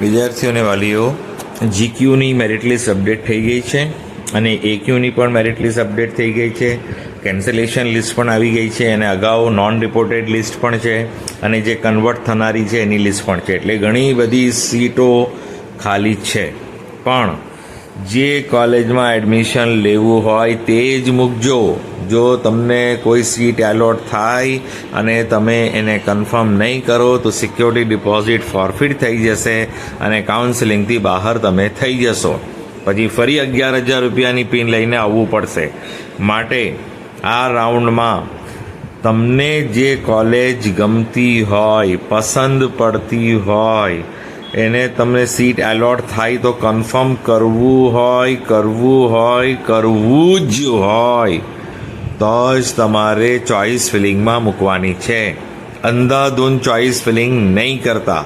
વિદ્યાર્થીઓ અને વાલીઓ જીક્યુની મેરિટ લિસ્ટ અપડેટ થઈ ગઈ છે અને એક્યુની પણ મેરિટ લિસ્ટ અપડેટ થઈ ગઈ છે. કેન્સલેશન લિસ્ટ પણ આવી ગઈ છે અને અગાઉ નોન રિપોર્ટેડ લિસ્ટ પણ છે અને જે કન્વર્ટ થનારી છે એની લિસ્ટ પણ છે. એટલે ઘણી બધી સીટો ખાલી છે. પણ જે કોલેજમાં એડમિશન લેવું હોય તે જ મૂકજો. જો તમને કોઈ સીટ એલોટ થાય અને તમે એને કન્ફર્મ નહીં કરો, તો સિક્યોરિટી ડિપોઝિટ ફોરફિટ થઈ જશે અને કાઉન્સેલિંગથી બહાર તમે થઈ જશો. પછી ફરી અગિયાર હજાર રૂપિયાની પિન લઈને આવવું પડશે. માટે આ રાઉન્ડમાં તમને જે કોલેજ ગમતી હોય, પસંદ પડતી હોય એને તમને સીટ એલોટ થાય તો કન્ફર્મ કરવું હોય કરવું હોય, કરવું જ હોય. તો જ તમારે ચોઇસ ફિલિંગમાં મૂકવાની છે. અંધાધૂન ચોઇસ ફિલિંગ નહીં કરતા.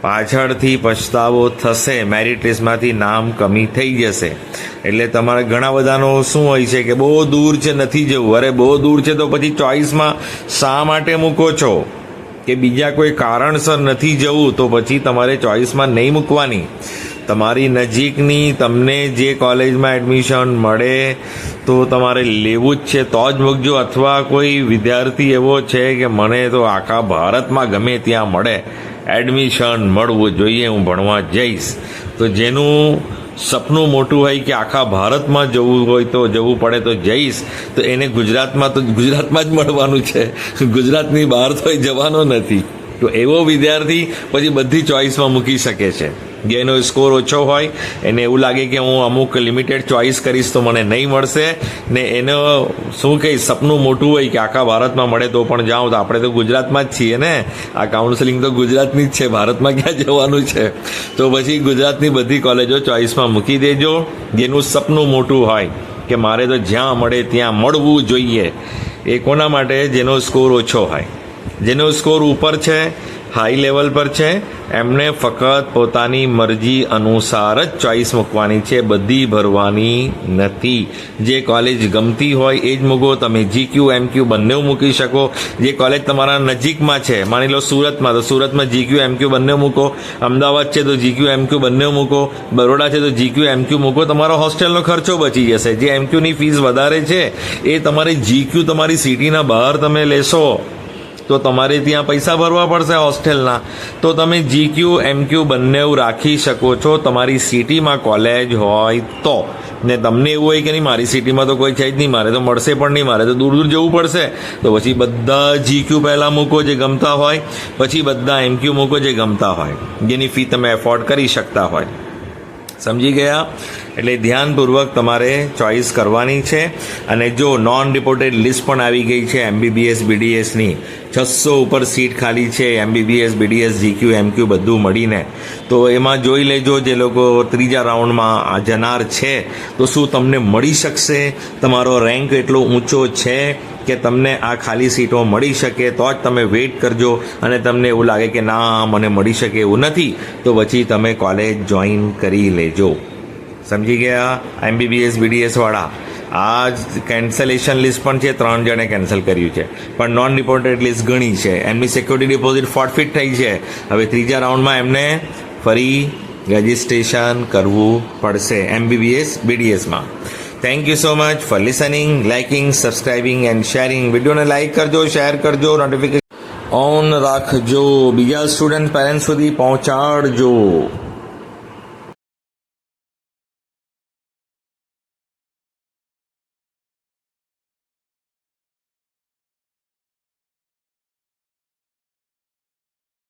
પાછળથી પછતાવો થશે. મેરિટ લિસ્ટમાંથી નામ કમી થઈ જશે. એટલે તમારે ઘણા બધાનો શું હોય છે કે બહુ દૂર છે, નથી જવું. અરે બહુ દૂર છે તો પછી ચોઇસમાં શા માટે મૂકો છો? કે બીજા કોઈ કારણસર નથી જવું, તો પછી તમારે ચોઇસમાં નહીં મૂકવાની. તમારી નજીકની તમને જે કોલેજમાં એડમિશન મળે, તો તમારે લેવું જ છે. તો જ મૂકજો. અથવા કોઈ વિદ્યાર્થી એવો છે કે મને તો આખા ભારતમાં ગમે ત્યાં મળે, એડમિશન મળવું જોઈએ, હું ભણવા જઈશ. તો જેનું સપનું મોટું હોય કે આખા ભારતમાં જવું હોય તો જવું પડે તો જઈશ, તો એને ગુજરાતમાં તો ગુજરાતમાં જ મળવાનું છે. ગુજરાતની બહાર તો જવાનો નથી. તો એવો વિદ્યાર્થી પછી બધી ચોઇસમાં મૂકી શકે છે. જેનો સ્કોર ઓછો હોય, એને એવું લાગે કે હું અમુક લિમિટેડ ચોઇસ કરીશ તો મને નહીં મળશે. ને એનો શું કહીશ, સપનું મોટું હોય કે આખા ભારતમાં મળે તો પણ જાઉં તો આપણે તો ગુજરાતમાં જ છીએ ને. આ કાઉન્સેલિંગ તો ગુજરાતની જ છે, ભારતમાં ક્યાં જવાનું છે? તો પછી ગુજરાતની બધી કોલેજો ચોઇસમાં મૂકી દેજો. જેનું સપનું મોટું હોય કે મારે તો જ્યાં મળે ત્યાં મળવું જોઈએ. એ કોના માટે? જેનો સ્કોર ઓછો હોય. જેનો સ્કોર ઉપર છે, હાઈ લેવલ પર છે, એમને ફક્ત પોતાની મરજી અનુસાર જ ચોઇસ મૂકવાની છે, બધી ભરવાની નથી. જે કોલેજ ગમતી હોય એ જ મૂકો, તમે જીક્યુ એમક્યુ બંને મૂકી શકો. જે કોલેજ તમારા નજીકમાં છે, માની લો સુરતમાં, તો સુરતમાં જીક્યુ એમક્યુ બંને મૂકો. અમદાવાદ છે, તો જીક્યુ એમક્યુ બંને મૂકો. બરોડા છે, તો જીક્યુ એમક્યુ મૂકો. તમારો હોસ્ટેલનો ખર્ચો બચી જશે. જે એમક્યુની ફીસ વધારે છે, એ તમારે જીક્યુ તમારી સિટીના બહાર તમે લેશો. તો તમારે ત્યાં પૈસા ભરવા પડશે હોસ્ટેલના. તો તમે જીક્યુ એમક્યુ બંને રાખી શકો છો. તમારી સિટીમાં કોલેજ હોય તો. ને તમને એવું હોય કે નહીં, મારી સિટીમાં તો કોઈ છે જ નહીં. મારે તો મળશે પણ નહીં. મારે તો દૂર દૂર જવું પડશે. તો પછી બધા જીક્યુ પહેલાં મૂકો જે ગમતા હોય. પછી બધા એમક્યુ મૂકો જે ગમતા હોય. જેની ફી તમે એફોર્ડ કરી શકતા હોય. સમજી ગયા? એટલે ધ્યાનપૂર્વક તમારે ચોઇસ કરવાની છે. અને જો નોન રિપોર્ટેડ લિસ્ટ પણ આવી ગઈ છે એમબીબીએસ બીડીએસની છસો ઉપર સીટ ખાલી છે એમબીબીએસ બીડીએસ જીક્યુ એમક્યુ બધું મળીને, તો એમાં જોઈ લેજો જે લોકો ત્રીજા રાઉન્ડમાં આ જનાર છે, તો શું તમને મળી શકશે? તમારો રેન્ક એટલો ઊંચો છે કે તમને આ ખાલી સીટો મળી શકે, તો જ તમે વેઇટ કરજો અને તમને એવું લાગે કે ના, મને મળી શકે એવું નથી, તો પછી તમે કોલેજ જોઈન કરી લેજો. સમજી ગયા એમબીબીએસ બીડીએસ વાળા. આ કેન્સલેશન લિસ્ટ પણ છે, ત્રણ જણે કેન્સલ કર્યું છે. પણ નોન રિપોર્ટેડ લિસ્ટ ઘણી છે. એમની સિક્યોરિટી ડિપોઝિટ ફોર્ટફિટ થઈ છે. હવે ત્રીજા રાઉન્ડમાં એમને ફરી રજિસ્ટ્રેશન કરવું પડશે MBBS બીડીએસમાં thank you so much for listening liking subscribing and sharing વિડીયોને લાઇક કરજો શેર કરજો નોટિફિકેશન ઓન રાખજો. બીજા સ્ટુડન્ટ પેરેન્ટ્સ સુધી પહોંચાડજો.